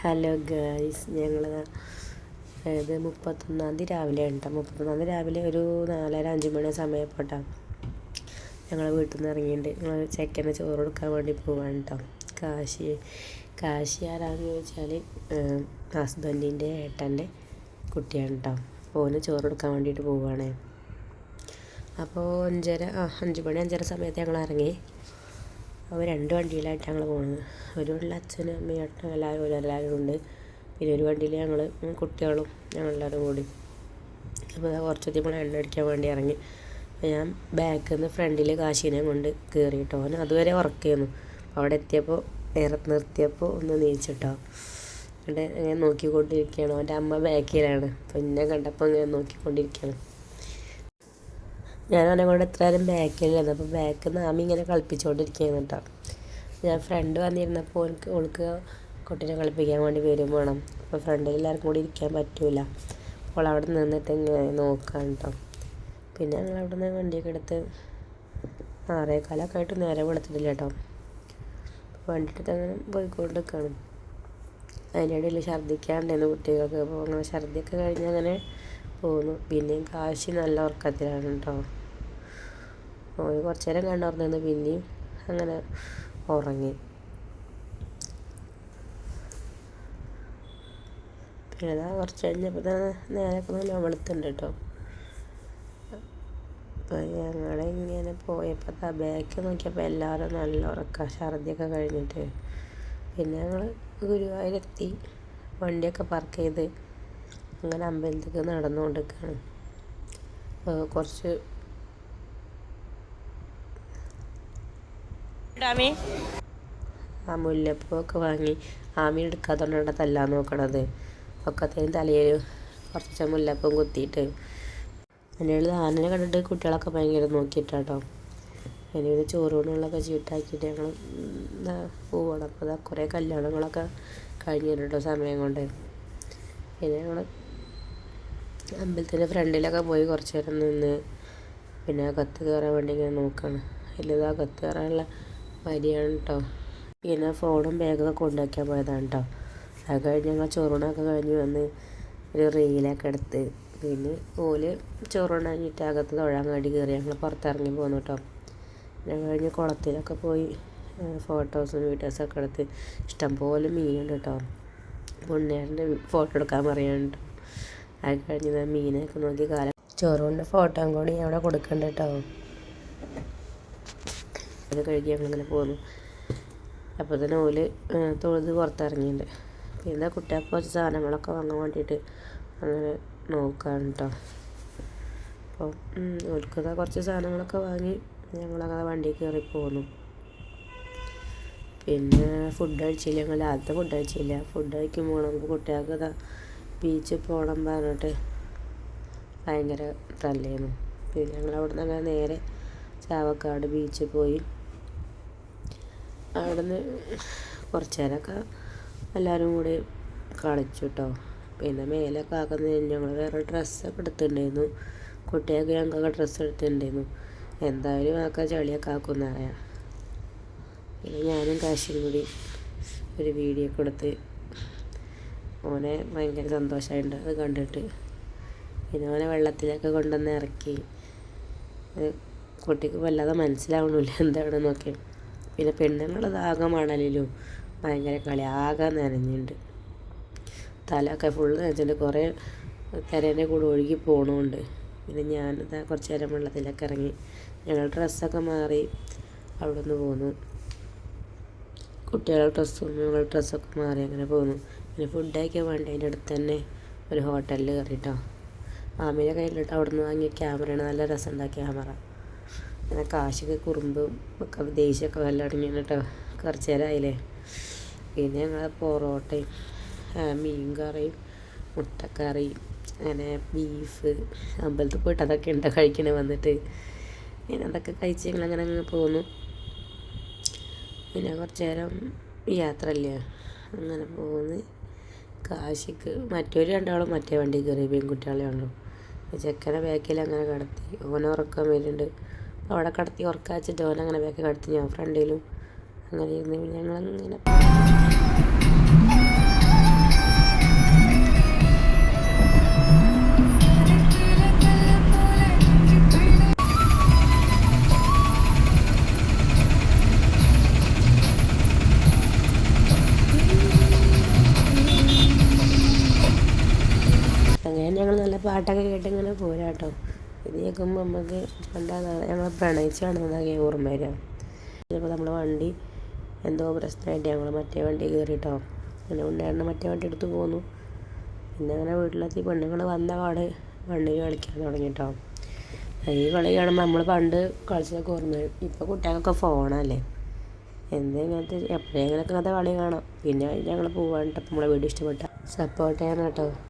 Hello guys ഞങ്ങൾ അതായത് മുപ്പത്തൊന്നാം തീയതി രാവിലെ കേട്ടോ മുപ്പത്തൊന്നാം തീയതി രാവിലെ ഒരു നാലര അഞ്ച് മണി സമയപ്പെട്ടാ ഞങ്ങൾ വീട്ടിൽ നിന്ന് ഇറങ്ങിയിട്ടുണ്ട് ഞങ്ങൾ ചെക്കനെ ചോറ് കൊടുക്കാൻ വേണ്ടി പോവാണ് കേട്ടോ കാശി കാശി ആരാന്ന് ചോദിച്ചാൽ ഹസ്ബൻഡിന്റെ ഏട്ടന്റെ കുട്ടിയാണ് കേട്ടോ ഓന് ചോറ് കൊടുക്കാൻ വേണ്ടിയിട്ട് പോവുകയാണ് അപ്പോൾ അഞ്ചര അഞ്ച് മണി അഞ്ചര സമയത്ത് ഞങ്ങൾ ഇറങ്ങി. അപ്പോൾ രണ്ട് വണ്ടിയിലായിട്ട് ഞങ്ങൾ പോകുന്നത് ഒരു വണ്ടിയിൽ അച്ഛനും അമ്മയും ഏട്ടനും എല്ലാവരും എല്ലാവരും ഉണ്ട്. പിന്നെ ഒരു വണ്ടിയിൽ ഞങ്ങൾ കുട്ടികളും ഞങ്ങളെല്ലാവരും കൂടി. അപ്പോൾ കുറച്ചധികം എണ്ണ അടിക്കാൻ വേണ്ടി ഇറങ്ങി. ഞാൻ ബാക്കിൽ നിന്ന് ഫ്രണ്ടിൽ കാശീനെ കൊണ്ട് കയറിയിട്ടോ അവൻ അതുവരെ ചെയ്യുന്നു. അവിടെ എത്തിയപ്പോൾ നിർത്തിയപ്പോൾ ഒന്ന് നീച്ചിട്ടോ. എന്നിട്ട് ഇങ്ങനെ നോക്കിക്കൊണ്ടിരിക്കുകയാണ്. അവന്റെ അമ്മ ബാക്കിലാണ് അപ്പോൾ എന്നെ കണ്ടപ്പോൾ ഇങ്ങനെ നോക്കിക്കൊണ്ടിരിക്കുകയാണ്. ഞാൻ അവനെ കൊണ്ട് എത്ര ബാക്കിലായിരുന്നു അപ്പോൾ ബാക്കിൽ നിന്ന് ആമി ഇങ്ങനെ കളിപ്പിച്ചുകൊണ്ടിരിക്കുകയാണ് കേട്ടോ. ഞാൻ ഫ്രണ്ട് വന്നിരുന്നപ്പോൾ എനിക്ക് ഓൾക്ക് കുട്ടീനെ കളിപ്പിക്കാൻ വേണ്ടി വരും വേണം. അപ്പോൾ ഫ്രണ്ടിൽ എല്ലാവർക്കും കൂടി ഇരിക്കാൻ പറ്റൂല. അപ്പോൾ അവിടെ നിന്നിട്ട് ഇങ്ങനെ നോക്കാം കേട്ടോ. പിന്നെ ഞങ്ങൾ അവിടെ നിന്ന് വണ്ടിയൊക്കെ എടുത്ത് ആറേക്കാലൊക്കെ ആയിട്ട് നേരെ വെളുത്തിട്ടില്ല കേട്ടോ. വണ്ടി എടുത്ത് അങ്ങനെ പോയിക്കൊണ്ടിരിക്കുകയാണ് അതിനിടയിൽ ഛർദ്ദിക്കാണ്ടായിരുന്നു കുട്ടികൾക്ക്. അപ്പോൾ അങ്ങനെ ഛർദ്ദിയൊക്കെ കഴിഞ്ഞ് അങ്ങനെ പോന്നു. പിന്നെയും കാശി നല്ല ഉറക്കത്തിലാണ് കേട്ടോ. ഓന് കുറച്ച് നേരം കണ്ടുറന്നിരുന്നു പിന്നെയും അങ്ങനെ ഉറങ്ങി പിന്നെ ഇതാ കുറച്ച് കഴിഞ്ഞപ്പോൾ തന്നെ നേരൊക്കെ നല്ല വെളുത്തുണ്ട് കേട്ടോ അപ്പോൾ ഞങ്ങളിങ്ങനെ പോയപ്പോൾ ആ ബാക്ക് നോക്കിയപ്പോൾ എല്ലാവരും നല്ല ഉറക്കം ഛർദിയൊക്കെ കഴിഞ്ഞിട്ട്. പിന്നെ ഞങ്ങൾ ഗുരുവായൂരെത്തി വണ്ടിയൊക്കെ പാർക്ക് ചെയ്ത് അങ്ങനെ അമ്പലത്തേക്ക് നടന്നുകൊണ്ടിരിക്കുകയാണ് കുറച്ച് ആ മുല്ലപ്പൂവൊക്കെ വാങ്ങി ആമി എടുക്കാത്തതുകൊണ്ടാണ് തല്ലാൻ നോക്കണത്. ഒക്കത്തേനും തലയിൽ കുറച്ച് മുല്ലപ്പൂവും കുത്തിയിട്ട്. അതിനുള്ള ആനനെ കണ്ടിട്ട് കുട്ടികളൊക്കെ ഭയങ്കര നോക്കിയിട്ടാട്ടോ. അതിന് പിന്നെ ചോറൂണുകളൊക്കെ ചീട്ടാക്കിയിട്ട് ഞങ്ങൾ പോവണം. അപ്പോൾ ഇതാ കുറേ കല്യാണങ്ങളൊക്കെ കഴിഞ്ഞിട്ടുണ്ടോ സമയം കൊണ്ട്. പിന്നെ ഞങ്ങൾ അമ്പലത്തിന്റെ ഫ്രണ്ടിലൊക്കെ പോയി കുറച്ച് നേരം നിന്ന് പിന്നെ കത്ത് കയറാൻ വേണ്ടി ഇങ്ങനെ നോക്കുകയാണ് അതിലിതാ കത്ത് കയറാനുള്ള വരിയാണ് കേട്ടോ പിന്നെ ഫോണും ബാഗൊക്കെ കൊണ്ടുവയ്ക്കാൻ പോയതാണ് കേട്ടോ അത് കഴിഞ്ഞ് ഞങ്ങൾ ചോറൂണൊക്കെ കഴിഞ്ഞ് വന്ന് ഒരു റീലൊക്കെ എടുത്ത്. പിന്നെ ഓൽ ചോറുണ്ടാക്കിയിട്ട് അകത്ത് തൊഴാൻ വേണ്ടി കയറി ഞങ്ങൾ പുറത്തിറങ്ങി പോന്നു കേട്ടോ ഞാൻ കഴിഞ്ഞ് കുളത്തിലൊക്കെ പോയി ഫോട്ടോസും ഒക്കെ എടുത്ത്. ഇഷ്ടംപോലെ മീനുണ്ട് കേട്ടോ ഉണ്ണിയേട്ടന്റെ ഫോട്ടോ എടുക്കാൻ പറയാനുണ്ട് അത് കഴിഞ്ഞ് മീനൊക്കെ നോക്കി കാലം. ചോറുകൊണ്ട് ഫോട്ടോയും കൂടി അവിടെ കൊടുക്കണ്ട കേട്ടോ അത് കഴുകി ഞങ്ങളിങ്ങനെ പോന്നു. അപ്പോൾ തന്നെ ഓൽ തൊഴുത് പുറത്തിറങ്ങിയിട്ടുണ്ട് പിന്നെ കുട്ടികൾക്ക് കുറച്ച് സാധനങ്ങളൊക്കെ വാങ്ങാൻ വേണ്ടിയിട്ട് അങ്ങനെ നോക്കാണ് കേട്ടോ അപ്പോൾ ഓൽക്കതാ കുറച്ച് സാധനങ്ങളൊക്കെ വാങ്ങി ഞങ്ങളങ്ങനെ വണ്ടി കയറി പോന്നു. പിന്നെ ഫുഡ് കഴിച്ചില്ല ഞങ്ങൾ ആദ്യത്തെ ഫുഡ് കഴിച്ചില്ല. ഫുഡ് കഴിക്കുമ്പോൾ നമുക്ക് കുട്ടികൾക്ക് ബീച്ചിൽ പോകണം പറഞ്ഞിട്ട് ഭയങ്കര തല്ലേന്നു. പിന്നെ ഞങ്ങൾ അവിടെ നിന്ന് അങ്ങനെ നേരെ ചാവക്കാട് ബീച്ചിൽ പോയി. അവിടെ നിന്ന് കുറച്ച് നേരമൊക്കെ എല്ലാവരും കൂടി കളിച്ചു കേട്ടോ പിന്നെ മേലൊക്കെ ആക്കുന്നത് ഞങ്ങൾ വേറെ ഡ്രസ്സൊക്കെ എടുത്തിട്ടുണ്ടായിരുന്നു. കുട്ടികൾക്ക് ഞങ്ങൾക്ക് ഡ്രസ്സ് എടുത്തിട്ടുണ്ടായിരുന്നു. എന്തായാലും ആക്കാൻ ചളിയൊക്കെ ആക്കുമെന്നറിയാം പിന്നെ ഞാനും കാശിയും കൂടി ഒരു വീഡിയോ ഒക്കെ എടുത്ത് ഓനെ ഭയങ്കര സന്തോഷമായിട്ടുണ്ട് അത് കണ്ടിട്ട്. പിന്നെ ഓനെ വെള്ളത്തിലൊക്കെ കൊണ്ടുവന്ന് ഇറക്കി. കുട്ടിക്ക് വല്ലാതെ മനസ്സിലാവണില്ല എന്താണെന്നൊക്കെ പിന്നെ പെണ്ണുങ്ങളത് ആകെ മണലിലും ഭയങ്കര കളി ആകെ നനഞ്ഞിട്ടുണ്ട് തലയൊക്കെ ഫുള്ള് നനച്ചിട്ട് കുറേ തിരേന്റെ കൂടെ ഒഴുകി പോകണമുണ്ട് പിന്നെ ഞാനിതാ കുറച്ച് നേരം വെള്ളത്തിലൊക്കെ ഇറങ്ങി ഞങ്ങൾ ഡ്രസ്സൊക്കെ മാറി അവിടെ നിന്ന് പോന്നു. കുട്ടികളുടെ ഡ്രസ്സും ഞങ്ങളുടെ ഡ്രസ്സൊക്കെ മാറി അങ്ങനെ പോന്നു. പിന്നെ ഫുഡ് കഴിക്കാൻ വേണ്ടി അതിന്റെ അടുത്ത് തന്നെ ഒരു ഹോട്ടലിൽ കയറിയിട്ടോ ആമിന്റെ കയ്യിലിട്ട് അവിടെ നിന്ന് വാങ്ങിയ ക്യാമറയാണ്. നല്ല രസമുണ്ട് ക്യാമറ. അങ്ങനെ കാശൊക്കെ കുറുമ്പും ഒക്കെ ദേഷ്യമൊക്കെ വല്ല അടങ്ങിയാണ് കേട്ടോ കുറച്ച് നേരമായില്ലേ പിന്നെ ഞങ്ങൾ പൊറോട്ടയും മീൻ കറിയും മുട്ടക്കറിയും അങ്ങനെ ബീഫ് അമ്പലത്തിൽ പോയിട്ട് അതൊക്കെ ഉണ്ടോ കഴിക്കണേ വന്നിട്ട്. പിന്നെ അതൊക്കെ കഴിച്ച് ഞങ്ങൾ അങ്ങനെ അങ്ങ് പോന്നു. പിന്നെ കുറച്ച് നേരം യാത്രയല്ലേ? അങ്ങനെ പോന്ന്. കാശിക്ക് മറ്റൊരു രണ്ടാളും മറ്റേ വണ്ടി കയറി പെൺകുട്ടികളെ ഉള്ളൂ. ചെക്കനെ ബാക്കിൽ അങ്ങനെ കിടത്തി. ഓനെ ഉറക്കാൻ വരുന്നുണ്ട്. അവിടെ കടത്തി ഉറക്കാച്ചിട്ട് ഡോല അങ്ങനെ ബാക്കി കടത്തി ഞാൻ ഫ്രണ്ടിലും അങ്ങനെ ഇരുന്ന് ഞങ്ങളങ്ങനെ അങ്ങനെ ഞങ്ങൾ നല്ല പാട്ടൊക്കെ കേട്ടിങ്ങനെ പോരാട്ടോ. കേൾക്കുമ്പോൾ നമുക്ക് പണ്ടാണ് ഞങ്ങൾ പ്രണയിച്ച് നടന്നതൊക്കെ ഓർമ്മ വരിക ചിലപ്പോൾ നമ്മളെ വണ്ടി എന്തോ പ്രശ്നമായിട്ട് ഞങ്ങൾ മറ്റേ വണ്ടി കയറിയിട്ടോ പിന്നെ ഉണ്ടായിരുന്ന മറ്റേ വണ്ടി എടുത്ത് പോന്നു. പിന്നെ അങ്ങനെ വീട്ടിലെത്തി പെണ്ണുങ്ങൾ വന്ന പാട് വണ്ടി കളിക്കാൻ തുടങ്ങിട്ടോ. ഈ കളി കാണുമ്പോൾ നമ്മൾ പണ്ട് കളിച്ചതൊക്കെ ഓർമ്മ വരും. ഇപ്പോൾ കുട്ടികൾക്കൊക്കെ ഫോണല്ലേ. എന്ത് ഇങ്ങനത്തെ എപ്പോഴെങ്കിലൊക്കെ ഇങ്ങനത്തെ കളി കാണാം. പിന്നെ ഞങ്ങൾ പോവാണ്ട് നമ്മളെ വീട് ഇഷ്ടപ്പെട്ട. സപ്പോർട്ട് ചെയ്യണം കേട്ടോ.